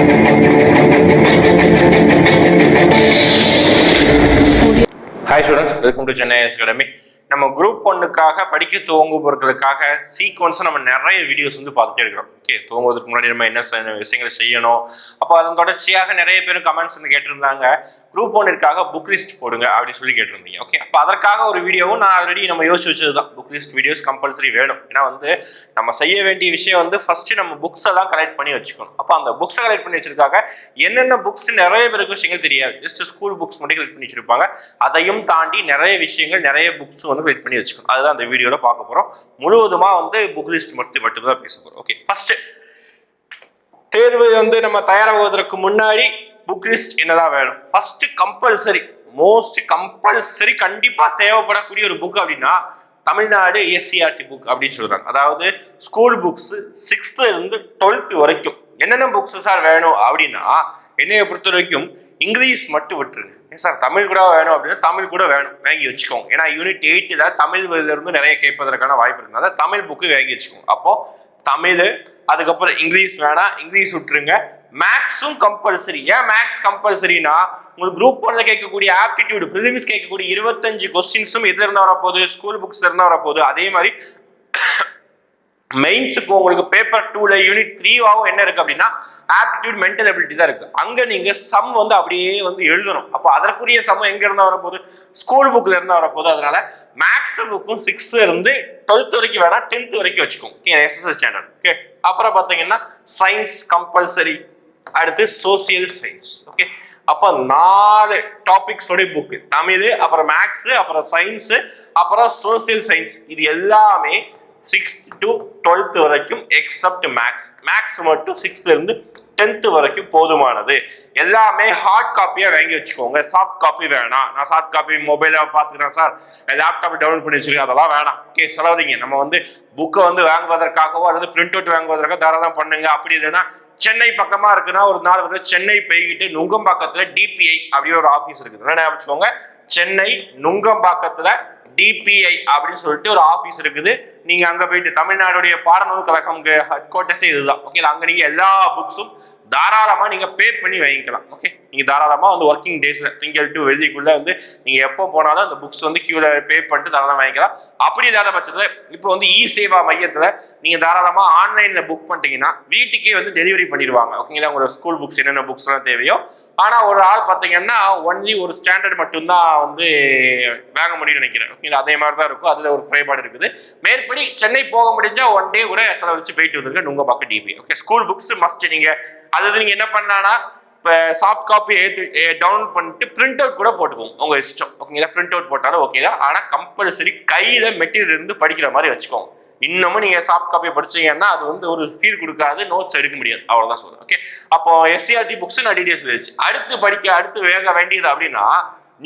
Hi students welcome to Chennai academy நம்ம group ஒன்னுக்காக படிக்க துவங்குபவர்களுக்காக சீக்வன்ஸை நம்ம நிறைய வீடியோஸ் வந்து பார்த்துட்டே இருக்கிறோம். ஓகே துவங்குவதற்கு முன்னாடி நம்ம என்ன விஷயங்களை செய்யணும்? அப்போ அதன் தொடர்ச்சியாக நிறைய பேர் கமெண்ட்ஸ் வந்து கேட்டிருந்தாங்க. குரூப் ஒன்றிற்காக புக் லிஸ்ட் போடுங்க அப்படின்னு சொல்லி கேட்டிருந்தீங்க. ஓகே அப்போ அதற்காக ஒரு வீடியோவும் நான் ஆல்ரெடி நம்ம யோசிச்சு வச்சது தான் புக் லிஸ்ட் வீடியோஸ் கம்பல்சரி வேணும். ஏன்னா வந்து நம்ம செய்ய வேண்டிய விஷயம் வந்து ஃபர்ஸ்ட் நம்ம புக்ஸ் எல்லாம் கலெக்ட் பண்ணி வச்சுக்கணும். அப்போ அந்த புக்ஸை கலெக்ட் பண்ணி வச்சிருக்காங்க. என்னென்ன புக்ஸ் நிறைய பேருக்கு விஷயங்கள் தெரியாது. ஜஸ்ட் ஸ்கூல் புக்ஸ் மட்டும் கலெக்ட் பண்ணி வச்சிருப்பாங்க. அதையும் தாண்டி நிறைய விஷயங்கள் நிறைய புக்ஸ் வந்து கலெக்ட் பண்ணி வச்சுக்கணும். அதுதான் அந்த வீடியோவில் பார்க்க போகிறோம் முழுவதுமாக வந்து புக் லிஸ்ட் மட்டும் மட்டும் தான் பேச போகிறோம் ஓகே ஃபர்ஸ்ட் தேர்வு வந்து நம்ம தயாராகுவதற்கு முன்னாடி புக் லிஸ்ட் என்னதான் வேணும்? ஃபர்ஸ்ட் கம்பல்சரி மோஸ்ட் கம்பல்சரி கண்டிப்பா தேவைப்படக்கூடிய ஒரு புக் அப்படின்னா தமிழ்நாடு எஸ்சிஆர்டி புக் அப்படின்னு சொல்றாங்க. அதாவது ஸ்கூல் புக்ஸ் சிக்ஸ்த்ல இருந்து டுவெல்த் வரைக்கும். என்னென்ன புக்ஸ் சார் வேணும் அப்படின்னா என்னைய பொறுத்த வரைக்கும் இங்கிலீஷ் மட்டும் விட்டுருங்க. ஏன் சார் தமிழ் கூட வேணும் அப்படின்னா தமிழ் கூட வேணும். வாங்கி வச்சுக்கோங்க. ஏன்னா யூனிட் எயிட்டில் தான் இருந்து நிறைய கேட்பதற்கான வாய்ப்பு இருக்கிறதுனால தமிழ் புக்கு வாங்கி வச்சுக்கோங்க. அப்போ தமிழ் அதுக்கப்புறம் இங்கிலீஷ் வேணாம். இங்கிலீஷ் விட்டுருங்க. மேக்ஸும் கம்பல்சரி ஏன் மேக்ஸ் கம்பல்சரினா உங்களுக்கு குரூப் ஒன்ல கேட்கக்கூடிய ஆப்டிடியூட் ப்ரிலிம்ஸ் கேட்கக்கூடிய இருபத்தஞ்சு கொஸ்டின்ஸும் எதுல இருந்து வரப்போகுது? ஸ்கூல் புக்ஸ்ல இருந்து வரப்போகுது. அதே மாதிரி மெயின்ஸுக்கு உங்களுக்கு பேப்பர் டூல யூனிட் த்ரீவாகவும் என்ன இருக்கு அப்படின்னா ஆப்டிடியூட் மென்டல் அபிலிட்டி தான் இருக்கு. அங்க நீங்க சம் வந்து அப்படியே வந்து எழுதணும். அப்போ அதற்குரிய சம் எங்க இருந்தா வரப்போகுது? ஸ்கூல் புக்ல இருந்தா வரப்போகுது. அதனால மேக்ஸ் புக்கும் சிக்ஸ்த்ல இருந்து டுவெல்த் வரைக்கும் வேணா டென்த் வரைக்கும் வச்சுக்கோங்க. எஸ்எஸ்எல் ஸ்டாண்டர்ட் ஓகே அப்புறம் பார்த்தீங்கன்னா சயின்ஸ் கம்பல்சரி அடுத்து சோசியல் சயின்ஸ் ஓகே அப்போ நாலு டாபிக்ஸோடைய புக்கு தமிழ் அப்புறம் மேக்ஸ் அப்புறம் சயின்ஸ் அப்புறம் சோசியல் சயின்ஸ் இது எல்லாமே சிக்ஸ்த் டு டுவெல்த் வரைக்கும் எக்ஸப்ட் மேக்ஸ் மேக்ஸ் மட்டும் சிக்ஸ்த்லேருந்து டென்த்து டென்த் வரைக்கும் போதுமானது. எல்லாமே ஹார்ட் காப்பியாக வாங்கி வச்சுக்கோங்க. சாஃப்ட் காப்பி வேணாம். நான் சாஃப்ட் காப்பி மொபைலாக பார்த்துக்கிறேன் சார் லேப்டாப் டவுன்லோட் பண்ணி வச்சுருக்கேன். அதெல்லாம் வேணாம். ஓகே செலவதிங்க நம்ம வந்து புக்கை வந்து வாங்குவதற்காகவோ அல்லது பிரிண்ட் அவுட் வாங்குவதற்காக தாராளம் பண்ணுங்க. அப்படி இல்லைன்னா சென்னை பக்கமா இருக்குன்னா ஒரு நாள் வந்து சென்னை போய்கிட்டு நுங்கம்பாக்கத்துல டிபிஐ அப்படின்னு ஒரு ஆஃபீஸ் இருக்குது. என்ன ஞாபகம் வச்சுக்கோங்க? சென்னை நுங்கம்பாக்கத்துல டிபிஐ அப்படின்னு சொல்லிட்டு ஒரு ஆஃபீஸ் இருக்குது. நீங்க அங்க போயிட்டு தமிழ்நாடுடைய பாடநூல் கழகம் ஹெட் குவார்ட்டர்ஸே இதுதான். ஓகே அங்க நீங்க எல்லா புக்ஸும் தாராளமா நீங்க பே பண்ணி வாங்கிக்கலாம். ஓகே நீங்க தாராளமா வந்து ஒர்க்கிங் டேஸ்ல திங்கள் டு வெள்ளிக்குள்ள வந்து நீங்க எப்போ போனாலும் அந்த புக்ஸ் வந்து கியூல பே பண்ணிட்டு தாராளமாக வாங்கிக்கலாம். அப்படி இல்லாத பட்சத்துல இப்போ வந்து இ சேவா மையத்துல நீங்க தாராளமா ஆன்லைன்ல புக் பண்ணிட்டீங்கன்னா வீட்டுக்கே வந்து டெலிவரி பண்ணிடுவாங்க. ஓகேங்களா உங்களோட ஸ்கூல் புக்ஸ் என்னென்ன புக்ஸ் எல்லாம் தேவையோ ஆனா ஒரு ஆள் பாத்தீங்கன்னா ஒன்லி ஒரு ஸ்டாண்டர்ட் மட்டும்தான் வந்து வாங்க முடியும்னு நினைக்கிறேன். ஓகேங்களா அதே மாதிரி தான் இருக்கும். அதுல ஒரு குறைபாடு இருக்குது. மேற்படி சென்னை போக முடிஞ்சா ஒன் டே கூட செலவழிச்சு போயிட்டு வந்துருங்க நுங்க பக்கம் டிபி ஓகே ஸ்கூல் புக்ஸ் மஸ்ட் நீங்க அதாவது நீங்க என்ன பண்ணலாம்னா இப்போ சாஃப்ட் காப்பி ஏற்று டவுன்லோட் பண்ணிட்டு பிரிண்ட் அவுட் கூட போட்டுக்கோங்க உங்கள் இஷ்டம். ஓகேங்களா பிரிண்ட் அவுட் போட்டாலும் ஓகே தான். ஆனால் கம்பல்சரி கையில் மெட்டீரியல் இருந்து படிக்கிற மாதிரி வச்சுக்கோங்க. இன்னமும் நீங்கள் சாஃப்ட் காப்பி படிச்சீங்கன்னா அது வந்து ஒரு ஃபீல் கொடுக்காது நோட்ஸ் எடுக்க முடியாது. அவ்வளோதான் சொல்கிறேன் ஓகே அப்போ எஸ்சிஆர்டி புக்ஸ் நான் டீடைல்ஸ் இருந்துச்சு அடுத்து படிக்க அடுத்து வேக வேண்டியது அப்படின்னா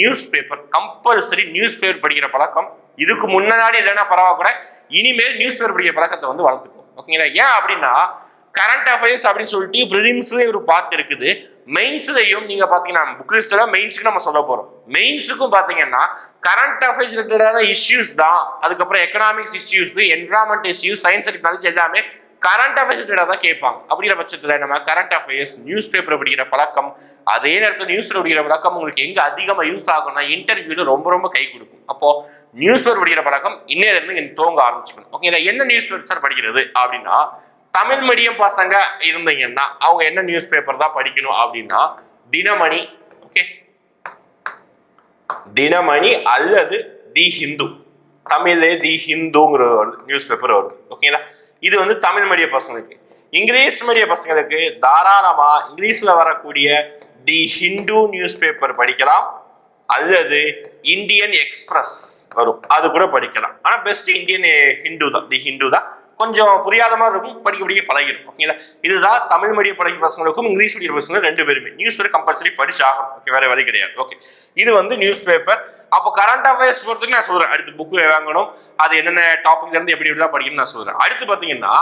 news paper compulsory news paper படிக்கிற பழக்கம். இதுக்கு முன்னாடி இல்லைன்னா பரவாயில்ல கூட. இனிமேல் நியூஸ் பேப்பர் படிக்கிற பழக்கத்தை வந்து வளர்த்துக்கும் ஓகேங்களா ஏன் அப்படின்னா கரண்ட் அஃபேர்ஸ் அப்படின்னு சொல்லிட்டு ப்ரிலிம்ஸ்லேயும் ஒரு பார்ட் இருக்குது. மெயின்ஸ்லையும் நீங்க பாத்தீங்கன்னா புக் லிஸ்ட்ல மெயின்ஸ்க்கு நம்ம சொல்ல போறோம். மெயின்ஸுக்கும் பாத்தீங்கன்னா கரண்ட் அஃபேர்ஸ் ரிலேட்டடான இஷ்யூஸ் தான். அதுக்கப்புறம் economics issues environment issues science technology எல்லாமே கரண்ட் அஃபேர்ஸ் ரிலேட்டடாக தான் கேட்பாங்க. அப்படிங்கிற பட்சத்தில் நம்ம கரண்ட் அஃபேர்ஸ் நியூஸ் பேப்பர் படிக்கிற பழக்கம் அதே நேரத்தில் நியூஸ் படிக்கிற பழக்கம் உங்களுக்கு எங்க அதிகமாக யூஸ் ஆகும்னா இன்டர்வியூல ரொம்ப ரொம்ப கை கொடுக்கும். அப்போ நியூஸ் பேப்பர் படிக்கிற பழக்கம் இன்னையில தோங்க ஆரம்பிச்சுக்கணும். ஓகே என்ன நியூஸ் பேப்பர் சார் படிக்கிறது அப்படின்னா தமிழ் மீடியம் பசங்க இருந்தீங்கன்னா அவங்க என்ன நியூஸ் பேப்பர் தான் படிக்கணும் அப்படின்னா தினமணி ஓகே தினமணி அல்லது தி ஹிந்து. தமிழ்லே தி ஹிந்துங்கிற நியூஸ் பேப்பர் வருது ஓகேங்களா இது வந்து தமிழ் மீடிய பசங்களுக்கு. இங்கிலீஷ் மீடிய பசங்களுக்கு தாராளமா இங்கிலீஷ்ல வரக்கூடிய தி ஹிந்து நியூஸ் பேப்பர் படிக்கலாம் அல்லது இந்தியன் எக்ஸ்பிரஸ் வரும் அது கூட படிக்கலாம். ஆனா பெஸ்ட் இந்தியன் ஹிந்து தான் தி ஹிந்து தான் கொஞ்சம் புரியாத மாதிரி இருக்கும் படிக்க படிக்க பழகிடும். ஓகேங்களா இதுதான் தமிழ் மீடியம் படிக்கிற பசங்களுக்கும் இங்கிலீஷ் மீடியம் பசங்க ரெண்டு பேருமே. நியூஸ் பேப்பர் கம்பல்சரி படிச்சு ஆகணும் ஓகே வேற வழி கிடையாது. ஓகே இது வந்து நியூஸ் பேப்பர் அப்போ கரண்ட் அஃபேர்ஸ் பொறுத்தவரைக்கும் நான் சொல்றேன். அடுத்து புக்கு வாங்கணும் அது என்னென்ன டாபிக்ல இருந்து எப்படி எப்படி படிக்கணும் நான் சொல்றேன். அடுத்து பாத்தீங்கன்னா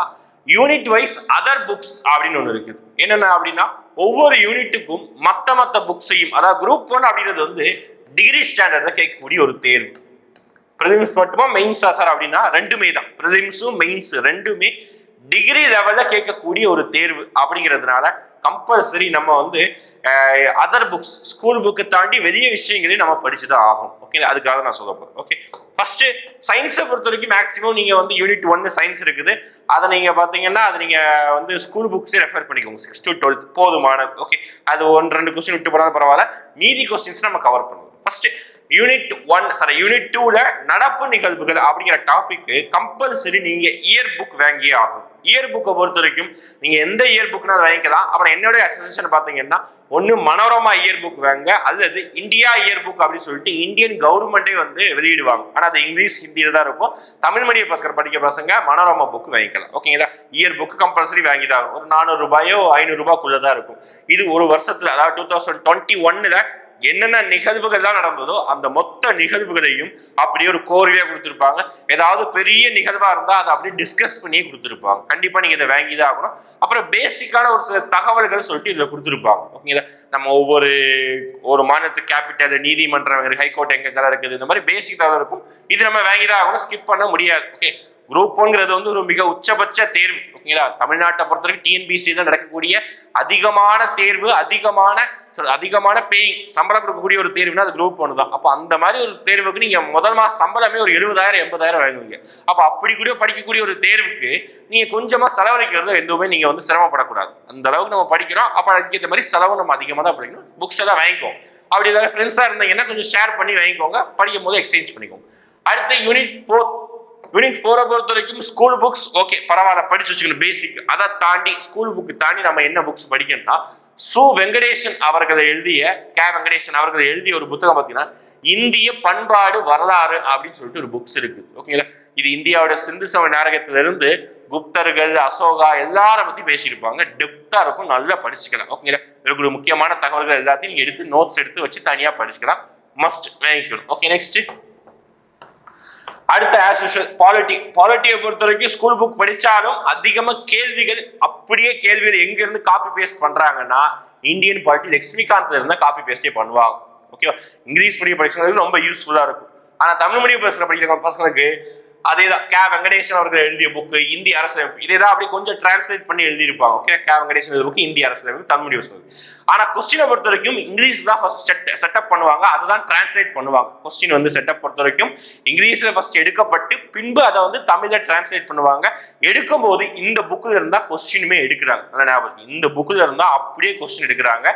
யூனிட் வைஸ் அதர் புக்ஸ் அப்படின்னு ஒன்று இருக்குது. என்னென்ன அப்படின்னா ஒவ்வொரு யூனிட்டுக்கும் மத்த மத்த புக்ஸையும் அதாவது குரூப் ஒன் அப்படின்றது வந்து டிகிரி ஸ்டாண்டர்ட்ல கேட்கக்கூடிய ஒரு தேர்வு. ப்ரிலிம்ஸ் மட்டுமா மெயின்ஸா சார் அப்படின்னா ரெண்டுமே தான். ப்ரிலிம்ஸும் மெயின்ஸ் ரெண்டுமே டிகிரி லெவலில் கேட்கக்கூடிய ஒரு தேர்வு அப்படிங்கிறதுனால கம்பல்சரி நம்ம வந்து அதர் புக்ஸ் ஸ்கூல் புக்கு தாண்டி வெளிய விஷயங்களையும் நம்ம படிச்சு தான் ஆகும் ஓகே அதுக்காக நான் சொல்ல போகிறேன் ஓகே ஃபர்ஸ்ட் சயின்ஸை பொறுத்த வரைக்கும் மேக்ஸிமம் நீங்கள் வந்து யூனிட் ஒன்னு சயின்ஸ் இருக்குது. அதை நீங்கள் பார்த்தீங்கன்னா அது நீங்கள் வந்து ஸ்கூல் புக்ஸே ரெஃபர் பண்ணிக்கோங்க. சிக்ஸ் டு டுவெல்த் போதுமான ஓகே அது ஒன்று ரெண்டு கொஸ்டின் விட்டு போனாலும் பரவாயில்ல. மீதி கொஸ்டின்ஸ் நம்ம கவர் பண்ணுவோம். First unit one sorry unit டூல நடப்பு நிகழ்வுகள் அப்படிங்கிற டாபிக்கு கம்பல்சரி நீங்க இயர் புக் வாங்கியே ஆகும் இயர் புக்கை பொறுத்த வரைக்கும் நீங்க எந்த இயர் புக்னா வாங்கிக்கலாம். அப்புறம் என்னோட அசோசியேஷன் பாத்தீங்கன்னா ஒன்னு மனோரமா இயர் புக் வாங்க அல்லது இந்தியா இயர் புக் அப்படின்னு சொல்லிட்டு இந்தியன் கவர்மெண்டே வந்து வெளியிடுவாங்க. ஆனா அது இங்கிலீஷ் ஹிந்தியில தான் இருக்கும். தமிழ் மீடியம் பசங்க படிக்க பசங்க மனோரமா புக் வாங்கிக்கலாம். ஓகேங்களா இயர் புக் கம்பல்சரி வாங்கி தான் ஒரு நானூறு ரூபாயோ ஐநூறு ரூபாய்க்குள்ளதான் இருக்கும். இது ஒரு வருஷத்துல அதாவது டூ தௌசண்ட் டுவெண்ட்டி ஒன்னுல என்னென்ன நிகழ்வுகள் தான் நடந்ததோ அந்த மொத்த நிகழ்வுகளையும் அப்படியே ஒரு கோரிக்கையாக கொடுத்துருப்பாங்க. ஏதாவது பெரிய நிகழ்வாக இருந்தால் அதை அப்படியே டிஸ்கஸ் பண்ணியே கொடுத்துருப்பாங்க. கண்டிப்பாக நீங்கள் இதை வாங்கி தான் ஆகணும். அப்புறம் பேசிக்கான ஒரு சில தகவல்கள் சொல்லிட்டு இதில் கொடுத்துருப்பாங்க. ஓகேங்களா நம்ம ஒவ்வொரு ஒரு மாநிலத்து கேபிட்டல் நீதிமன்றம் ஹைகோர்ட் எங்க இருக்குது இந்த மாதிரி பேசிக் தகவல் இருக்கும். இது நம்ம வாங்கி தான் ஆகணும் ஸ்கிப் பண்ண முடியாது. ஓகே குரூப் ஒன்ங்கிறது வந்து ஒரு மிக உச்சபட்ச தேர்வு. ஓகேங்களா தமிழ்நாட்டை பொறுத்த வரைக்கும் டிஎன்பிசி தான் நடக்கக்கூடிய அதிகமான தேர்வு அதிகமான அதிகமான பேயிங் சம்பளம் கொடுக்கக்கூடிய ஒரு தேர்வுனா அது குரூப் ஒன்று தான். அப்போ அந்த மாதிரி ஒரு தேர்வுக்கு நீங்கள் முதல் மாதம் சம்பளமே ஒரு எழுபதாயிரம் எண்பதாயிரம் வாங்குவீங்க அப்போ அப்படி கூட படிக்கக்கூடிய ஒரு தேர்வுக்கு நீங்கள் கொஞ்சமாக செலவழிக்கிறது எதுவுமே நீங்கள் வந்து சிரமப்படக்கூடாது. அந்த அளவுக்கு நம்ம படிக்கிறோம். அப்போ அதுக்கேற்ற மாதிரி செலவு நம்ம அதிகமாக தான் படிக்கணும். புக்ஸ் எல்லாம் வாங்கிக்கோங்க. அப்படி ஏதாவது ஃப்ரெண்ட்ஸாக இருந்தீங்கன்னா கொஞ்சம் ஷேர் பண்ணி வாங்கிக்கோங்க. படிக்கும் போது எக்ஸ்சேஞ்ச் பண்ணிக்கோங்க. அடுத்த யூனிட் ஃபோர் யூனிட் ஃபோரை பொறுத்த வரைக்கும் ஸ்கூல் புக்ஸ் ஓகே பரவாயில்ல படிச்சு வச்சுக்கணும் பேசிக் அதை தாண்டி ஸ்கூல் புக்கு தாண்டி நம்ம என்ன புக்ஸ் படிக்கணும்னா சு வெங்கடேசன் அவர்களை எழுதிய கே வெங்கடேசன் அவர்களை எழுதிய ஒரு புத்தகம் பார்த்தீங்கன்னா இந்திய பண்பாடு வரலாறு அப்படின்னு சொல்லிட்டு ஒரு புக்ஸ் இருக்கு. ஓகேங்களா இது இந்தியாவோட சிந்து சம நாடகத்திலிருந்து குப்தர்கள் அசோகா எல்லாரை பத்தி பேசியிருப்பாங்க. டெப்தா இருக்கும் நல்லா படிச்சுக்கலாம். ஓகேங்களா இதுக்கு ஒரு முக்கியமான தகவல்கள் எல்லாத்தையும் எடுத்து நோட்ஸ் எடுத்து வச்சு தனியா படிச்சுக்கலாம். மஸ்ட் வாங்கிக்கணும். ஓகே நெக்ஸ்ட் அடுத்த ஆஸ் யூஷுவல் பாலிட்டி பாலிட்டியை பொறுத்த வரைக்கும் ஸ்கூல் புக் படித்தாலும் அதிகமாக கேள்விகள் அப்படியே கேள்விகள் எங்கேருந்து காப்பி பேஸ்ட் பண்ணுறாங்கன்னா இந்தியன் பாலிட்டி லட்சுமிகாந்த்ல இருந்தால் காப்பி பேஸ்டே பண்ணுவாங்க. ஓகேவா இங்கிலீஷ் மீடியம் படிக்கிறது ரொம்ப யூஸ்ஃபுல்லாக இருக்கும். ஆனால் தமிழ் மீடியம் பேசுகிற படிக்கிற பசங்களுக்கு அதே தான் கே வெங்கடேசன் அவர்கள் எழுதிய புக்கு இந்திய அரசியலமைப்பு. இதே தான் அப்படியே கொஞ்சம் டிரான்ஸ்லேட் பண்ணி எழுதியிருப்பாங்க. ஓகே கே வெங்கடேசன் எழுதிய புக்கு இந்திய அரசியலமைப்பு தமிழ் யூஸ் ஆனால் கொஸ்டினை பொறுத்த வரைக்கும் இங்கிலீஷ் தான் ஃபர்ஸ்ட் செட்டப் பண்ணுவாங்க. அதுதான் டிரான்ஸ்லேட் பண்ணுவாங்க. கொஸ்டின் வந்து செட்டப் பொறுத்த வரைக்கும் இங்கிலீஷில் ஃபர்ஸ்ட் எடுக்கப்பட்டு பின்பு அதை வந்து தமிழில் டிரான்ஸ்லேட் பண்ணுவாங்க. எடுக்கும்போது இந்த புக்கில் இருந்தால் கொஸ்டினுமே எடுக்கிறாங்க. நல்லா ஞாபகம் இந்த புக்கில் இருந்தால் அப்படியே கொஸ்டின் எடுக்கிறாங்க.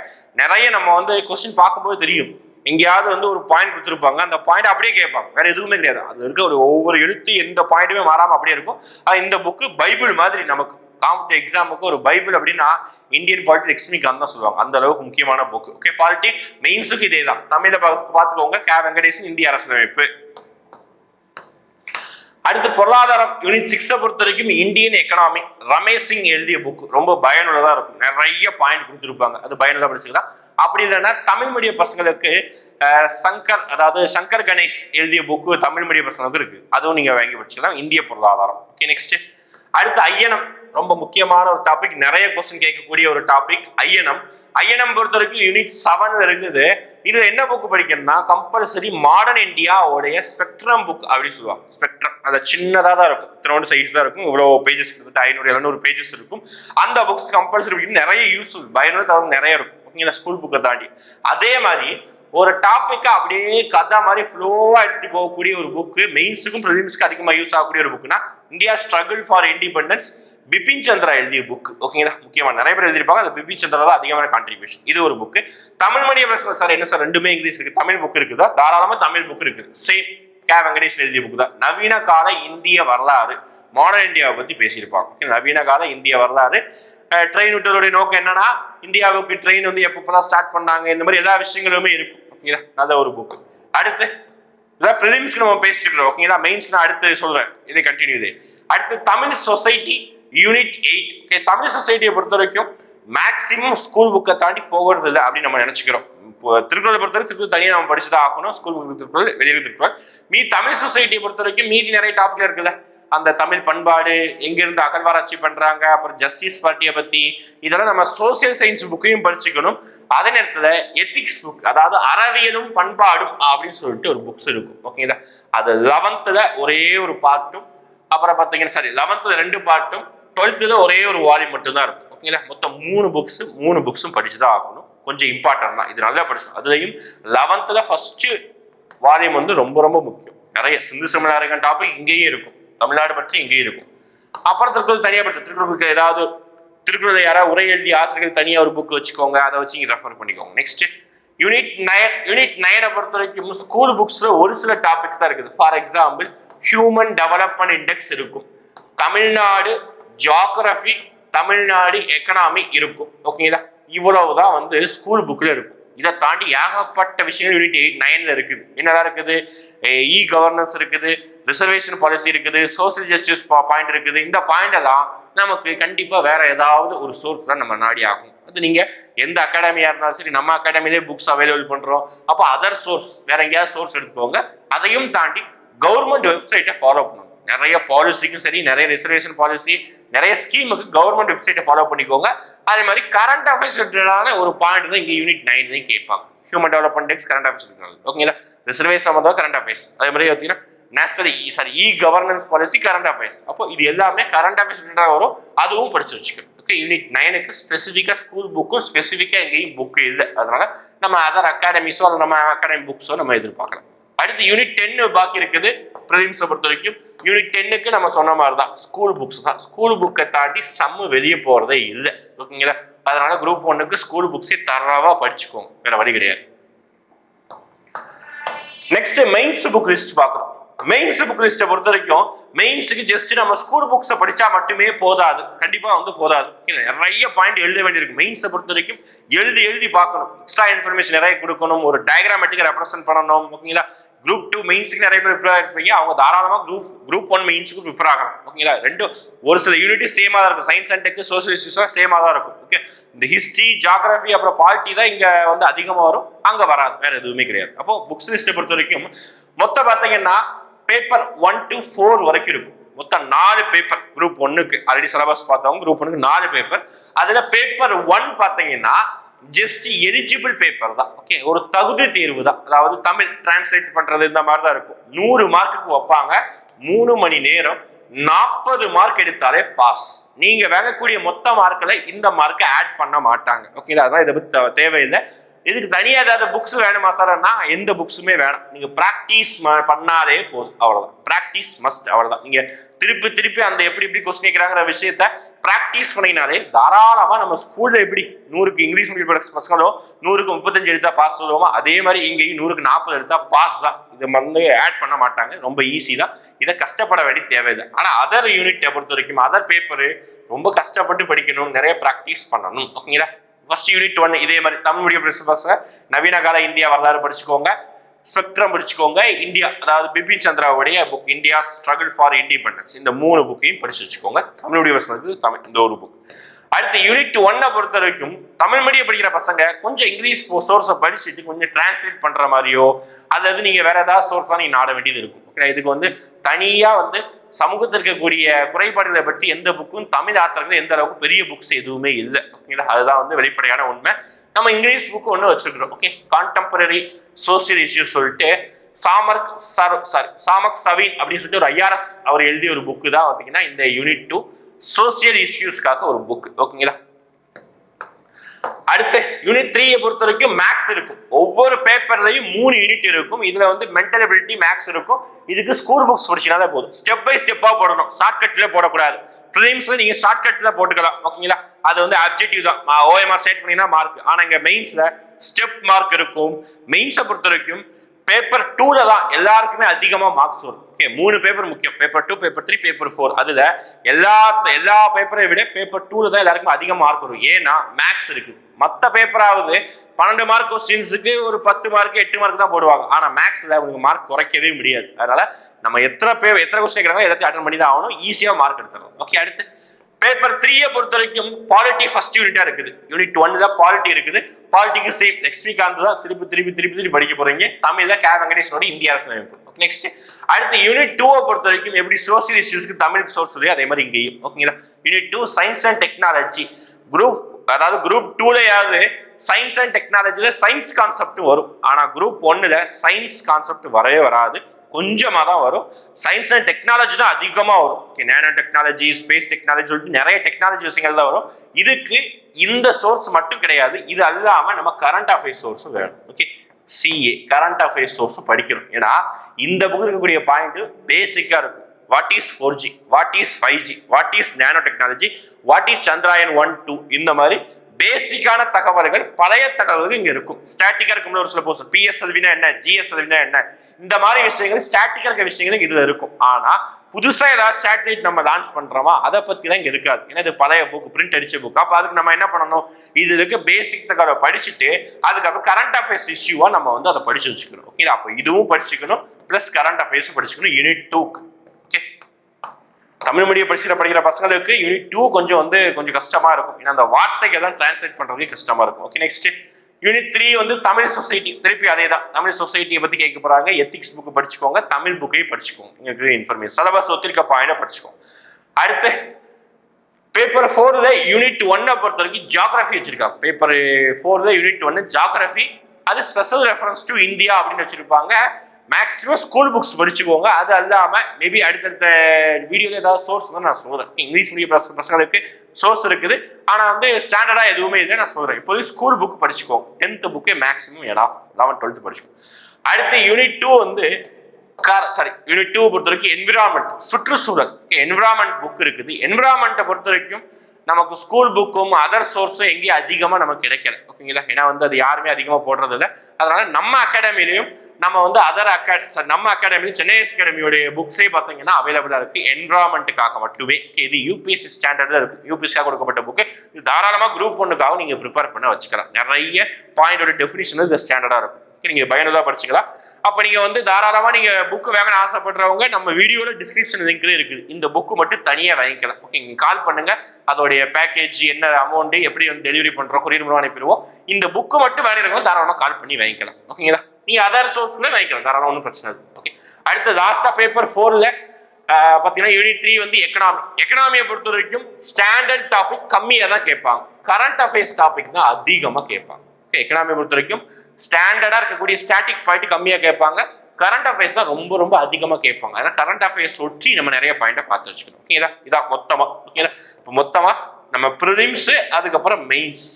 நிறைய நம்ம வந்து கொஸ்டின் பார்க்கும்போது தெரியும். எங்கேயாவது வந்து ஒரு பாயிண்ட் கொடுத்துருப்பாங்க. அந்த பாயிண்ட் அப்படியே கேட்பாங்க. வேற எதுவுமே கிடையாது. அது இருக்க ஒரு ஒவ்வொரு எழுத்து எந்த பாயிண்ட்டுமே மாறாம அப்படியே இருக்கும். ஆனால் இந்த புக்கு பைபிள் மாதிரி நமக்கு காம்படிட்டிவ் எக்ஸாமுக்கு ஒரு பைபிள் அப்படின்னா இந்தியன் பாலிட்டி லக்ஷ்மிகாந்த் தான் சொல்லுவாங்க. அந்த அளவுக்கு முக்கியமான புக் ஓகே பாலிட்டி மெயின்ஸுக்கு இதே தான் தமிழை பார்த்து பார்த்துக்கோங்க. கே. வெங்கடேசன் இந்திய அரசியலமைப்பு. அடுத்து பொருளாதாரம் யூனிட் சிக்ஸை பொறுத்த வரைக்கும் இந்தியன் எக்கனாமி ரமேஷ் சிங் எழுதிய புக் ரொம்ப பயனுள்ளதாக இருக்கும். நிறைய பாயிண்ட் கொடுத்துருப்பாங்க. அது பயனுள்ளதாக படிச்சுக்கலாம். அப்படி இல்லைன்னா தமிழ் மீடிய பசங்களுக்கு சங்கர் அதாவது சங்கர் கணேஷ் எழுதிய புக்கு தமிழ் மீடிய பசங்களுக்கு இருக்கு. அதுவும் நீங்க வாங்கி படிச்சுக்கலாம். இந்திய பொருளாதாரம். ஓகே நெக்ஸ்ட் அடுத்து ஐயனம். ரொம்ப முக்கியமான ஒரு டாபிக் நிறைய கொஸ்டின் கேட்கக்கூடிய ஒரு டாபிக் ஐயனம். ஐயனம் பொறுத்த வரைக்கும் யூனிட் செவன்ல இருக்குது. இதுல என்ன புக் படிக்கணும்னா கம்பல்சரி மாடர்ன் இந்தியாவுடைய ஸ்பெக்ட்ரம் புக் அப்படின்னு சொல்லுவாங்க. ஸ்பெக்ட்ரம் அது சின்னதா தான் இருக்கும். இத்தனோட சைஸ் தான் இருக்கும். இவ்வளோ பேஜஸ் கிட்டத்தட்ட ஐநூறு எழுநூறு பேஜஸ் இருக்கும். அந்த புக்ஸ் கம்பல்சரி நிறைய யூஸ்ஃபுல் பயனுள்ள தவிர நிறைய இருக்கும். ஓகேங்களா ஸ்கூல் புக்கை தாண்டி. அதே மாதிரி ஒரு டாபிக்கை அப்படியே கதை மாதிரி ஃப்ளோவா எடுத்துட்டு போகக்கூடிய ஒரு புக்கு மெயின்ஸுக்கும் ப்ரிலிம்ஸ்க்கு அதிகமாக யூஸ் ஆகக்கூடிய ஒரு புக்குனா India struggle for independence Bipan Chandra எழுதிய புக் ஓகேங்களா முக்கியமா நிறைய பேர் எழுதியிருப்பாங்க. அந்த பிபின் சந்திரா தான் அதிகமான கான்ட்ரிபியூஷன் இது ஒரு புக்கு தமிழ் மணி பசங்க சார் என்ன சார் ரெண்டுமே இங்கிலீஷ் இருக்கு. தமிழ் புக் இருக்குதா? தாராளமா தமிழ் புக் இருக்கு. சேம் கே வெங்கடேஷன் எழுதிய புக் தான். நவீன கால இந்திய வரலாறு. மாடர்ன் இந்தியாவை பத்தி பேசியிருப்பாங்க. நவீன கால இந்திய வரலாறு. ட்ரெயின் விட்டதோடைய நோக்கம் என்னன்னா இந்தியாவுக்கு ட்ரெயின் வந்து எப்பப்பதான் ஸ்டார்ட் பண்ணாங்க இந்த மாதிரி எல்லா விஷயங்களுமே இருக்கும். ஓகேங்களா நல்ல ஒரு புக் அடுத்து இதான் ப்ரிலிம்ஸ்க்கு நம்ம பேசிட்டு இருக்கோம். ஓகேங்களா மெயின்ஸ்க்கு நான் அடுத்து சொல்றேன். இதை கண்டினியூ இது. அடுத்து Tamil society unit eight okay Tamil சொசைட்டியை பொறுத்த வரைக்கும் மேக்ஸிமம் ஸ்கூல் புக்கை தாண்டி போகிறது இல்லை அப்படின்னு நம்ம நினைச்சுக்கிறோம். இப்போ திருக்குறளை பொறுத்தவரை திருக்குறள் தனியாக நம்ம படிச்சுதான் ஆகணும். ஸ்கூல் புக் திருக்குறள் வெளியில் திருக்குறள். மீ தமிழ் சொசைட்டியை பொறுத்த வரைக்கும் மீதி நிறைய டாபிக் இருக்குல்ல. அந்த தமிழ் பண்பாடு எங்கிருந்து அகழ்வாராய்ச்சி பண்றாங்க அப்புறம் ஜஸ்டிஸ் பார்ட்டியை பத்தி இதெல்லாம் நம்ம சோசியல் சயின்ஸ் புக்கையும் படிச்சுக்கணும். அதே நேரத்துல எத்திக்ஸ் புக் அதாவது அறவியலும் பண்பாடும் அப்படின்னு சொல்லிட்டு ஒரு புக்ஸ் இருக்கும். ஓகேங்களா அது லெவன்த்துல ஒரே ஒரு பார்ட்டும் அப்புறம் பார்த்தீங்கன்னா சாரி லெவன்த்தில் ரெண்டு பார்ட்டும் டுவெல்த்தில் ஒரே ஒரு வாலி மட்டும்தான் இருக்கும். ஓகேங்களா மொத்தம் மூணு புக்ஸ் மூணு புக்ஸும் படிச்சு தான் ஆகணும். கொஞ்சம் இம்பார்ட்டன்ட் தான். இது நல்லா படிச்சோம் அதுலேயும் லெவன்த்தில் ஃபஸ்ட்டு வால்யூம் வந்து ரொம்ப ரொம்ப முக்கியம். நிறைய சிந்து சமநாயகன் டாபிக் இங்கேயும் இருக்கும். தமிழ்நாடு பற்றி இங்கேயும் இருக்கும். அப்புறம் திருக்குறள் தனியாக படிச்சு திருக்குறளுக்கு ஏதாவது திருக்குறளை யாராவது உரை எழுதி ஆசிரியர்கள் தனியாக ஒரு புக் வச்சுக்கோங்க அதை வச்சு இங்கே ரெஃபர் பண்ணிக்கோங்க. நெக்ஸ்ட் யூனிட் நயன் யூனிட் நயனை பொறுத்த வரைக்கும் ஸ்கூல் புக்ஸில் ஒரு சில டாபிக்ஸ் தான் இருக்குது. For example human development index இருக்கும். தமிழ்நாடு ஜியாகிரபி தமிழ்நாடு எக்கனாமி இருக்கும். ஓகேங்களா இவ்வளவுதான் வந்து ஸ்கூல் புக்கில் இருக்கும். இதை தாண்டி ஏகப்பட்ட விஷயங்கள் யூனிட் எயிட் நைன்ல இருக்குது. என்னதான் இருக்குது? இ கவர்னன்ஸ் இருக்குது ரிசர்வேஷன் பாலிசி இருக்குது சோசியல் ஜஸ்டிஸ் பாயிண்ட் இருக்குது. இந்த பாயிண்ட் எல்லாம் நமக்கு கண்டிப்பாக வேற ஏதாவது ஒரு சோர்ஸ் தான் நம்ம நாடி ஆகும் அது நீங்கள் எந்த அகாடமியாக இருந்தாலும் சரி நம்ம அகாடமிலே புக்ஸ் அவைலபிள் பண்ணுறோம் அப்போ அதர் சோர்ஸ் வேற எங்கேயாவது சோர்ஸ் எடுத்துக்கோங்க அதையும் தாண்டி கவர்மெண்ட் வெப்சைட்டை ஃபாலோ பண்ணணும். நிறைய பாலிசிக்கும் சரி நிறைய ரிசர்வேஷன் பாலிசி நிறைய ஸ்கீமுக்கு கவர்மெண்ட் வெப்சைட்டை ஃபாலோ பண்ணிக்கோங்க. அதே மாதிரி கரண்ட் அஃபேர்ஸ் ரிலேட்டடான ஒரு பாயிண்ட் தான் இங்கே யூனிட் நைன் தான் கேட்பாங்க. Human development dex current affairs ஓகேங்களா ரிசர்வே சம்மந்தம் கரண்ட் அஃபேர்ஸ் அதே மாதிரி பார்த்தீங்கன்னா national sorry e governance policy current affairs அப்போ இது எல்லாமே கரண்ட் அஃபேர்ஸ் ரிலேட்டடாக வரும். அதுவும் படிச்சு வச்சுக்கணும். ஓகே யூனிட் நைனுக்கு ஸ்பெசிஃபிக்காக ஸ்கூல் புக்கும் ஸ்பெசிஃபிக்காக எங்கேயும் புக்கு இல்லை. அதனால நம்ம அதர் அகாடமிஸோ நம்ம அகாடமி புக்ஸோ நம்ம எதிர்பார்க்கலாம். அடுத்து யூனிட் டென்னு பாக்கி இருக்குது. பிரதிம்ஸை பொறுத்த வரைக்கும் யூனிட் டென்னுக்கு நம்ம சொன்ன மாதிரி தான் ஸ்கூல் புக்ஸ் தான். ஸ்கூல் புக்கை தாண்டி சம்மு வெளியே போகிறதே இல்லை. ஓகேங்களா அதனால குரூப் ஒன்னுக்கு ஸ்கூல் புக்ஸே தரவாக படிச்சுக்கோங்க. வேற வழி கிடையாது. நெக்ஸ்ட் மெயின்ஸ் புக் லிஸ்ட் பார்க்குறோம் மெயின்ஸ் புக் லிஸ்ட்டை பொறுத்த வரைக்கும் மெயின்ஸுக்கு ஜஸ்ட் நம்ம ஸ்கூல் புக்ஸை படித்தா மட்டுமே போதாது. கண்டிப்பாக வந்து போதாது. நிறைய பாயிண்ட் எழுத வேண்டியிருக்கு. மெயின்ஸை பொறுத்த வரைக்கும் எழுதி எழுதி பார்க்கணும். எக்ஸ்ட்ரா இன்ஃபர்மேஷன் நிறைய கொடுக்கணும். ஒரு டயக்ராமேட்டிக்காக ரெப்ரசென்ட் பண்ணணும். ஓகேங்களா? குரூப் டூ மெயின்ஸுக்கு நிறைய பேர் ப்ரிப்பேர் இருப்பீங்க அவங்க தாராளமாக குரூப் குரூப் ஒன் மெயின்ஸுக்கு ப்ரிப்பேர் ஆகலாம். ஓகேங்களா? ரெண்டும் ஒரு சில யூனிட்டி சேமாக தான் இருக்கும். சயின்ஸ் அண்ட் டெக்கு சோசியல் இஷ்யூஸாக சேமாக தான் இருக்கும். ஓகே? இந்த ஹிஸ்ட்ரி ஜாகிரபி அப்புறம் பாலிட்டி தான் இங்கே வந்து அதிகமாக வரும். அங்கே வராது. வேறு எதுவுமே கிடையாது. அப்போ புக்ஸ் லிஸ்ட்டை பொறுத்த வரைக்கும் மொத்தம் பார்த்தீங்கன்னா பேப்பர் ஒன் டு ஃபோர் வரைக்கும் இருக்கும். மொத்தம் நாலு பேப்பர் குரூப் ஒன்னுக்கு ஆல்ரெடி சிலபஸ் பார்த்தவங்க குரூப் ஒன்னுக்கு நாலு பேப்பர் அதுல பேப்பர் ஒன் பார்த்தீங்கன்னா ஜஸ்ட் எலிஜிபிள் பேப்பர் தான். ஓகே ஒரு தகுதி தேர்வு தான். அதாவது தமிழ் டிரான்ஸ்லேட் பண்றது இந்த மாதிரி தான் இருக்கும். நூறு மார்க்குக்கு வைப்பாங்க. மூணு மணி நேரம் நாற்பது மார்க் எடுத்தாலே பாஸ் நீங்க வாங்கக்கூடிய மொத்த மார்க்கில் இந்த மார்க்கை ஆட் பண்ண மாட்டாங்க. ஓகேங்களா அதான் இதை பத்தி தேவையில்லை. இதுக்கு தனியாக ஏதாவது புக்ஸ் வேணுமா சார்னா எந்த புக்ஸுமே வேணாம். நீங்கள் ப்ராக்டிஸ் பண்ணாலே போதும். அவ்வளோதான் ப்ராக்டிஸ் மஸ்ட் அவ்வளோதான் நீங்கள் திருப்பி திருப்பி அந்த எப்படி எப்படி கொஸ்டின் கேட்குறாங்கிற விஷயத்த ப்ராக்டிஸ் பண்ணினாலே தாராளமாக நம்ம ஸ்கூலில் எப்படி நூறுக்கு இங்கிலீஷ் மீடியம் படிக்கிற பசங்களோ நூறுக்கு முப்பத்தஞ்சு எடுத்தா பாஸ் சொல்லுவோமோ அதே மாதிரி இங்கேயும் நூறுக்கு நாற்பது எடுத்தா பாஸ் தான். இதை வந்து ஆட் பண்ண மாட்டாங்க. ரொம்ப ஈஸி தான். இதை கஷ்டப்பட வேண்டிய தேவையில்லை. ஆனால் அதர் யூனிட்டை பொறுத்த வரைக்கும் அதர் பேப்பரு ரொம்ப கஷ்டப்பட்டு படிக்கணும் நிறைய ப்ராக்டிஸ் பண்ணணும். ஓகேங்களா ஃபர்ஸ்ட் யூனிட் ஒன் இதே மாதிரி தமிழ் மீடியம் பிரின்சிபல்ஸ் நவீன கால இந்தியா வரலாறு படிச்சுக்கோங்க. ஸ்பெக்ட்ரம் படிச்சுக்கோங்க. இந்தியா அதாவது Bipin சந்திராவுடைய book India struggle for independence இந்த மூணு புக்கையும் படிச்சு வச்சுக்கோங்க. தமிழ் மீடியம் தமிழ் இந்த ஒரு புக் அடுத்து யூனிட் ஒன்னை பொறுத்த வரைக்கும் தமிழ் மீடியம் படிக்கிற பசங்க கொஞ்சம் இங்கிலீஷ் சோர்ஸை படிச்சுட்டு கொஞ்சம் டிரான்ஸ்லேட் பண்ற மாதிரியோ அல்லது நீங்க வேற ஏதாவது சோர்ஸ் தான் நீங்க நாட வேண்டியது இருக்கும். ஓகே இதுக்கு வந்து தனியா வந்து சமூகத்தில் இருக்கக்கூடிய குறைபாடுகளை பற்றி எந்த புக்கும் தமிழ் ஆத்தர்கள் எந்த அளவுக்கு பெரிய புக்ஸ் எதுவுமே இல்லை. ஓகேங்களா அதுதான் வந்து வெளிப்படையான உண்மை. நம்ம இங்கிலீஷ் புக்கு ஒன்று வச்சிருக்கிறோம். ஓகே கான்டெம்பரரி சோசியல் இஷ்யூ சொல்லிட்டு சாமர்க் சர் சாரி சாமக் சவீன் அப்படின்னு சொல்லிட்டு ஒரு ஐஆர்எஸ் அவர் எழுதிய ஒரு புக்கு தான் பார்த்தீங்கன்னா இந்த யூனிட் டூ சோசியல் இஷ்யூஸ்க்காக ஒரு புக் ஓகேங்களா அடுத்து யூனிட் த்ரீயை பொறுத்த வரைக்கும் மேக்ஸ் இருக்கும். ஒவ்வொரு பேப்பர்லையும் மூணு யூனிட் இருக்கும். இதுல வந்து மென்டல் எபிலிட்டி மேக்ஸ் இருக்கும். இதுக்கு ஸ்கூல் புக்ஸ் படிச்சினாலே போதும். ஸ்டெப் பை ஸ்டெப்பா போடணும். ஷார்ட்கட்ல போடக்கூடாது. ப்ரிலிம்ஸ்ல நீங்க ஷார்ட்கட்ல போட்டுக்கலாம். ஓகேங்களா அது வந்து அப்ஜெக்டிவ் தான். ஓஎம்ஆர் செட் பண்ணினா மார்க் ஆனா இங்க மெயின்ஸ்ல ஸ்டெப் மார்க் இருக்கும். மெயின்ஸை பொறுத்த வரைக்கும் பேப்பர் டூல தான் எல்லாருக்குமே அதிகமா மார்க்ஸ் வரும். ஓகே மூணு பேப்பர் முக்கியம். Paper two paper three paper four அதுல எல்லா எல்லா பேப்பரை விட பேப்பர் டூல தான் எல்லாருக்கும் அதிக மார்க் வரும். ஏன்னா மேக்ஸ் இருக்கு. மற்ற பேப்பராவது பன்னெண்டு மார்க் கொஸ்டின்ஸுக்கு ஒரு பத்து மார்க் எட்டு மார்க் தான் போடுவாங்க. ஆனா மேக்ஸ்ல உங்களுக்கு மார்க் குறைக்கவே முடியாது. அதனால நம்ம எத்தனை பே எத்தனை கொஸ்டின் கேட்குறாங்க எல்லாத்தையும் அட்டன் பண்ணி தான் ஆகணும். ஈஸியா மார்க் எடுத்துடலாம் ஓகே அடுத்து பேப்பர் த்ரீயை பொறுத்த வரைக்கும் பாலிட்டி ஃபர்ஸ்ட் யூனிட்டா இருக்குது. யூனிட் ஒன் தான் பாலிட்டி இருக்குது. பாலிட்டிக்கு சேஃப் லக்ஷ்மிகாந்த் தான் திருப்பி திருப்பி திருப்பி திருப்பி படிக்க போறீங்க. தமிழ் தான் கே. வெங்கடேஷனோட இந்திய அரசு அமைப்பு. நெக்ஸ்ட் அடுத்து யூனிட் டூவை பொறுத்த வரைக்கும் எப்படி சோசியல் இஷ்யூஸ்க்கு தமிழுக்கு சோர்ஸ் இல்லையோ அதே மாதிரி இங்கேயும். ஓகேங்களா unit two science and technology group அதாவது குரூப் டூலையாவது சயின்ஸ் அண்ட் டெக்னாலஜியில் சயின்ஸ் கான்செப்ட் வரும். ஆனால் குரூப் ஒன்னுல சயின்ஸ் கான்செப்ட் வரவே வராது. கொஞ்சமாக தான் வரும். சயின்ஸ் அண்ட் டெக்னாலஜி தான் அதிகமாக வரும். Okay nano technology space technology சொல்லிட்டு நிறைய டெக்னாலஜி விஷயங்கள் தான் வரும். இதுக்கு இந்த சோர்ஸ் மட்டும் கிடையாது. இது அல்லாமல் நம்ம கரண்ட் அஃபேர்ஸ் சோர்ஸும் வேணும். ஓகே சிஏ கரண்ட் அஃபேர்ஸ் சோர்ஸும் படிக்கணும். ஏன்னா இந்த புக்கு இருக்கக்கூடிய பாயிண்ட் பேசிக்கா இருக்கும். What is four G what is five G what is nano technology what is Chandrayaan one two இந்த மாதிரி பேசிக்கான தகவல்கள் பழைய தகவல்கள் இங்க இருக்கும். ஸ்டாட்டிக்கா இருக்கும்ல ஒரு சில போர்ஷன் பிஎஸ்எல்வினா என்ன? ஜிஎஸ்எல்வினா என்ன? இந்த மாதிரி விஷயங்கள் ஸ்டாட்டிக்கா இருக்க விஷயங்கள் இதுல இருக்கும். ஆனா புதுசாக ஏதாவது சேட்டலைட் நம்ம லான்ச் பண்ணுறோமா அதை பற்றிலாம் இங்கே இருக்காது. ஏன்னா இது பழைய புக் பிரிண்ட் அடித்த புக் அப்போ அதுக்கு நம்ம என்ன பண்ணணும்? இது இருக்க பேசிக் தகவலை படிச்சுட்டு அதுக்கப்புறம் கரண்ட் அஃபேர்ஸ் இஷ்யூவாக நம்ம வந்து அதை படிச்சு வச்சுக்கணும். ஓகே அப்போ இதுவும் படிச்சுக்கணும் ப்ளஸ் கரண்ட் அஃபேர்ஸும் படிச்சுக்கணும். யூனிட் டூக்கு ஓகே தமிழ் மீடியம் படிச்சுட்டு படிக்கிற பசங்களுக்கு யூனிட் டூ கொஞ்சம் வந்து கொஞ்சம் கஷ்டமாக இருக்கும். ஏன்னா அந்த வார்த்தைக்கு எல்லாம் டிரான்ஸ்லேட் பண்ணுறதுக்கு கஷ்டமாக இருக்கும். ஓகே நெக்ஸ்ட்டு யூனிட் த்ரீ வந்து தமிழ் சொசைட்டி திருப்பி அதே தான் தமிழ் சொசைட்டியை பற்றி கேட்க போகிறாங்க எத்திக்ஸ் புக்கு படிச்சுக்கோங்க. தமிழ் புக்கையும் படிச்சுக்கோங்க. இங்கே இன்ஃபர்மேஷன் சிலபஸ் ஒத்திருக்க பாயிண்டா படிச்சுக்கோங்க. அடுத்து பேப்பர் ஃபோரில் யூனிட் ஒன்னை பொறுத்த வரைக்கும் ஜியாகிரபி வச்சுருக்காங்க. பேப்பர் ஃபோரில் யூனிட் ஒன்று ஜியாகிரஃபி அது ஸ்பெஷல் ரெஃபரன்ஸ் டு இந்தியா அப்படின்னு வச்சுருப்பாங்க. மேக்ஸிமம் ஸ்கூல் புக்ஸ் படிச்சுக்கோங்க. அது இல்லாமல் மேபி அடுத்தடுத்த வீடியோ ஏதாவது சோர்ஸ் தான் நான் சொல்கிறேன் இங்கிலீஷ் மீடியம் பசங்களுக்கு சோர்ஸ் இருக்குது. ஆனால் வந்து ஸ்டாண்டர்டாக எதுவுமே இல்லை நான் சொல்கிறேன் இப்போது ஸ்கூல் புக் படிச்சுக்கோங்க டென்த் புக்கே மேக்ஸிமம் எடா லெவன் டுவெல்த் படிச்சுக்கோங்க அடுத்து யூனிட் டூ வந்து சாரி யூனிட் டூ பொறுத்த வரைக்கும் என்விரான்மெண்ட் சுற்றுச்சூழல். என்விரான்மெண்ட் புக் இருக்குது. என்விரான்மெண்ட்டை பொறுத்த வரைக்கும் நமக்கு ஸ்கூல் புக்கும் அதர் சோர்ஸும் எங்கேயும் அதிகமாக நமக்கு கிடைக்கல. ஓகேங்களா ஏன்னா வந்து அது யாருமே அதிகமாக போடுறது இல்லை. அதனால நம்ம அகாடமிலையும் நம்ம வந்து அதர் அகாடமி நம்ம அகாடமிலையும் சென்னை அகாடமியோடைய புக்ஸே பார்த்தீங்கன்னா அவைலபிளாக இருக்கு. என்வரான்மெண்ட்டுக்காக மட்டுமே. இது யூபிஎஸ்சி ஸ்டாண்டர்டில் இருக்கு. யூபிஎஸ்சியாக கொடுக்கப்பட்ட புக்கு இது தாராளமாக குரூப் ஒன்றுக்காக நீங்கள் ப்ரிப்பேர் பண்ண வச்சுக்கலாம். நிறைய பாயிண்டோட டெஃபினிஷன் இந்த ஸ்டாண்டர்டாக இருக்கும். நீங்கள் பயனுள்ளதாக படிச்சுக்கலாம். அப்போ நீங்கள் வந்து தாராளமாக நீங்கள் புக்கு வாங்கணும் ஆசைப்படுறவங்க நம்ம வீடியோவில் டிஸ்கிரிப்ஷன் லிங்க்ல இருக்குது. இந்த புக்கு மட்டும் தனியாக வாங்கிக்கலாம். ஓகே நீங்கள் கால் பண்ணுங்க. அதோடைய பேக்கேஜ் என்ன அமௌண்ட்டு எப்படி வந்து டெலிவரி பண்ணுறோம் கொரியர் மூலம் அனுப்பிடுவோம். இந்த புக்கு மட்டும் வேணுறவங்க தாராளமாக கால் பண்ணி வாங்கிக்கலாம். ஓகேங்களா நீங்கள் அதர் சோர்ஸ்ல வாங்கிக்கலாம். தாராளம் ஒன்றும் பிரச்சனை இல்லை. ஓகே அடுத்து லாஸ்ட்டாக பேப்பர் ஃபோரில் பார்த்தீங்கன்னா யூனிட் த்ரீ வந்து எக்கனாமி எக்கனாமியை பொறுத்த வரைக்கும் ஸ்டாண்டர்ட் டாபிக் கம்மியாக தான் கேட்பாங்க. கரண்ட் அஃபேர்ஸ் டாபிக் தான் அதிகமாக கேட்பாங்க. ஓகே எக்கனாமியை பொறுத்த வரைக்கும் ஸ்டாண்டர்டாக இருக்கக்கூடிய ஸ்டாட்டிக் பாயிண்ட் கம்மியாக கேட்பாங்க. கரண்ட் அஃபேர்ஸ் தான் ரொம்ப ரொம்ப அதிகமாக கேட்பாங்க. அதனால் கரண்ட் அஃபேர்ஸ் ஒற்றி நம்ம நிறைய பாயிண்டை பார்த்து வச்சுக்கணும். ஓகேங்களா இதான் மொத்தமாக ஓகேங்களா இப்போ மொத்தமாக நம்ம ப்ரிலிம்ஸு அதுக்கப்புறம் மெயின்ஸ்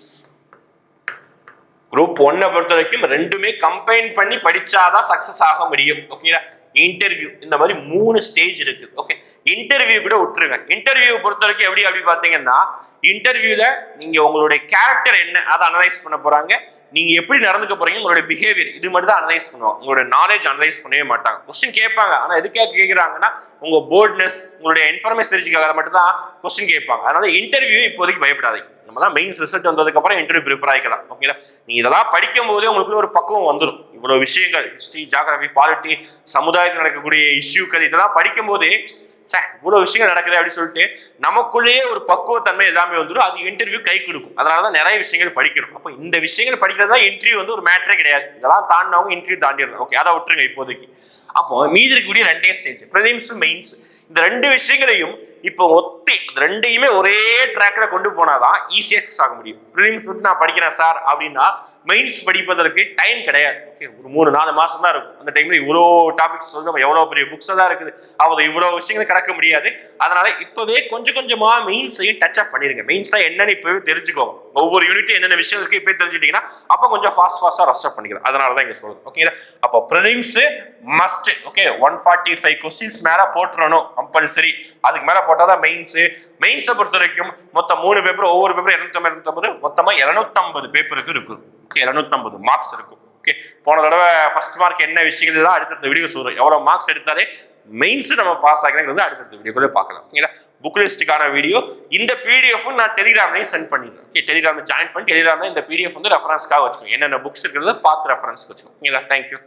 குரூப் ஒன்னை பொறுத்த வரைக்கும் ரெண்டுமே கம்பைன் பண்ணி படிச்சாதான் சக்சஸ் ஆக முடியும். ஓகேங்களா இன்டர்வியூ இந்த மாதிரி மூணு ஸ்டேஜ் இருக்கு. ஓகே இன்டர்வியூ கூட விட்டுருங்க. இன்டர்வியூ பொறுத்த வரைக்கும் எப்படி அப்படி பார்த்தீங்கன்னா இன்டர்வியூல நீங்க உங்களுடைய கேரக்டர் என்ன அதை அனலைஸ் பண்ண போறாங்க. நீங்க எப்படி நடந்துக்க போறீங்க உங்களுடைய பிஹேவியர் இது மட்டும் தான் அனலைஸ் பண்ணுவாங்க. உங்களோட நாலேஜ் அனலைஸ் பண்ணவே மாட்டாங்க. கொஸ்டின் கேட்பாங்க. ஆனா எதுக்காக கேட்குறாங்கன்னா உங்க போர்ட்னஸ் உங்களுடைய இன்ஃபர்மேஷன் தெரிஞ்சுக்காக மட்டும் தான் கொஸ்டின் கேட்பாங்க. அதனால இன்டர்வியூ இப்போதைக்கு பயப்படாதீங்க. நம்ம தான் மெயின்ஸ் ரிசல்ட் வந்ததுக்கப்புறம் இன்டர்வியூ ப்ரிப்பேர் ஆகிக்கலாம் ஓகேங்களா நீ இதெல்லாம் படிக்கும் போதே உங்களுக்கு ஒரு பக்குவம் வந்துடும் இவ்வளோ விஷயங்கள் ஹிஸ்ட்ரி ஜாகிரபி பாலிட்டி சமுதாயத்தில் நடக்கக்கூடிய இஷ்யூக்கள் இதெல்லாம் படிக்கும் போதே சார் இவ்வளோ விஷயங்கள் நடக்குது அப்படின்னு சொல்லிட்டு நமக்குள்ளேயே ஒரு பக்குவத்தன்மை எல்லாமே வந்துடும் அது இன்டர்வியூ கை கொடுக்கும். அதனாலதான் நிறைய விஷயங்கள் படிக்கணும். அப்போ இந்த விஷயங்கள் படிக்கிறது தான் இன்டர்வியூ வந்து ஒரு மேட்டரே கிடையாது. இதெல்லாம் தாண்டினவங்க இன்டர்வியூ தாண்டிடணும் ஓகே அதை விட்டுருங்க இப்போதைக்கு. அப்போ மீதி இருக்கக்கூடிய ரெண்டே ஸ்டேஜ் ப்ரிலிம்ஸ் மெயின்ஸ் இந்த ரெண்டு விஷயங்களையும் இப்போ ஒத்தி ரெண்டையுமே ஒரே ட்ராக்ல கொண்டு போனாதான் ஈஸியாக சக்ஸ் ஆக முடியும். ப்ரிலிம்ஸ் விட்டு நான் படிக்கிறேன் சார் அப்படின்னா மெயின்ஸ் படிப்பதற்கு டைம் கிடையாது. ஓகே ஒரு மூணு நாலு மாதம் தான் இருக்கும். அந்த டைம்ல இவ்வளோ டாபிக்ஸ் வந்து நம்ம எவ்வளோ பெரிய புக்ஸாக தான் இருக்குது. அவ்வளோ இவ்வளோ விஷயங்கள் கடக்க முடியாது. அதனால இப்போவே கொஞ்சம் கொஞ்சமாக மெயின்ஸையும் டச் அப் பண்ணிருங்க. மெயின்ஸ் தான் இப்போவே இப்பவே தெரிஞ்சுக்கோங்க. ஒவ்வொரு யூனிட்டும் என்னென்ன விஷயம் இருக்கு இப்போ தெரிஞ்சுட்டீங்கன்னா அப்போ கொஞ்சம் ஃபாஸ்ட் ஃபாஸ்ட்டாக ரஷ் அப் பண்ணிக்கலாம். அதனால தான் இங்கே சொல்லுது ஓகேங்களா அப்போ prelims must okay one forty five questions மேலே போட்டுறணும் கம்பல்சரி அதுக்கு மேலே போட்டால் தான் மெயின்ஸ் மெயின்ஸை பொறுத்த வரைக்கும் மொத்தம் மூணு பேப்பர் ஒவ்வொரு பேப்பர் இரநூத்தம்பது இரநூத்தம்பது. மொத்தமாக இரநூத்தம்பது பேப்பருக்கு இருக்குது ஓகே இரநூத்தம்பது மார்க்ஸ் இருக்கும். ஓகே போன தடவை ஃபர்ஸ்ட் மார்க் என்ன விஷயங்கள்லாம் அடுத்தடுத்த வீடியோ சொல்றோம் எவ்வளவு மார்க்ஸ் எடுத்தாலே மெயின்ஸ் நம்ம பாஸ் ஆகிறேங்கிறது அடுத்தடுத்த வீடியோக்குள்ளே பார்க்கலாம். ஓகேங்களா புக் லிஸ்ட்டுக்கான வீடியோ இந்த பிடிஎஃப் நான் டெலிகிராம்லையும் சென்ட் பண்ணிடுறேன். ஓகே டெலிகிராமில் ஜாயின் பண்ணி டெலிகிராமில் இந்த பிடிஎஃப் வந்து ரெஃபரன்ஸ்க்காக வச்சுக்கோங்க என்னென்ன புக்ஸ் இருக்கிறத பார்த்து ரெஃபரன்ஸ் வச்சுக்கோங்க ஓகேங்களா தேங்க்யூ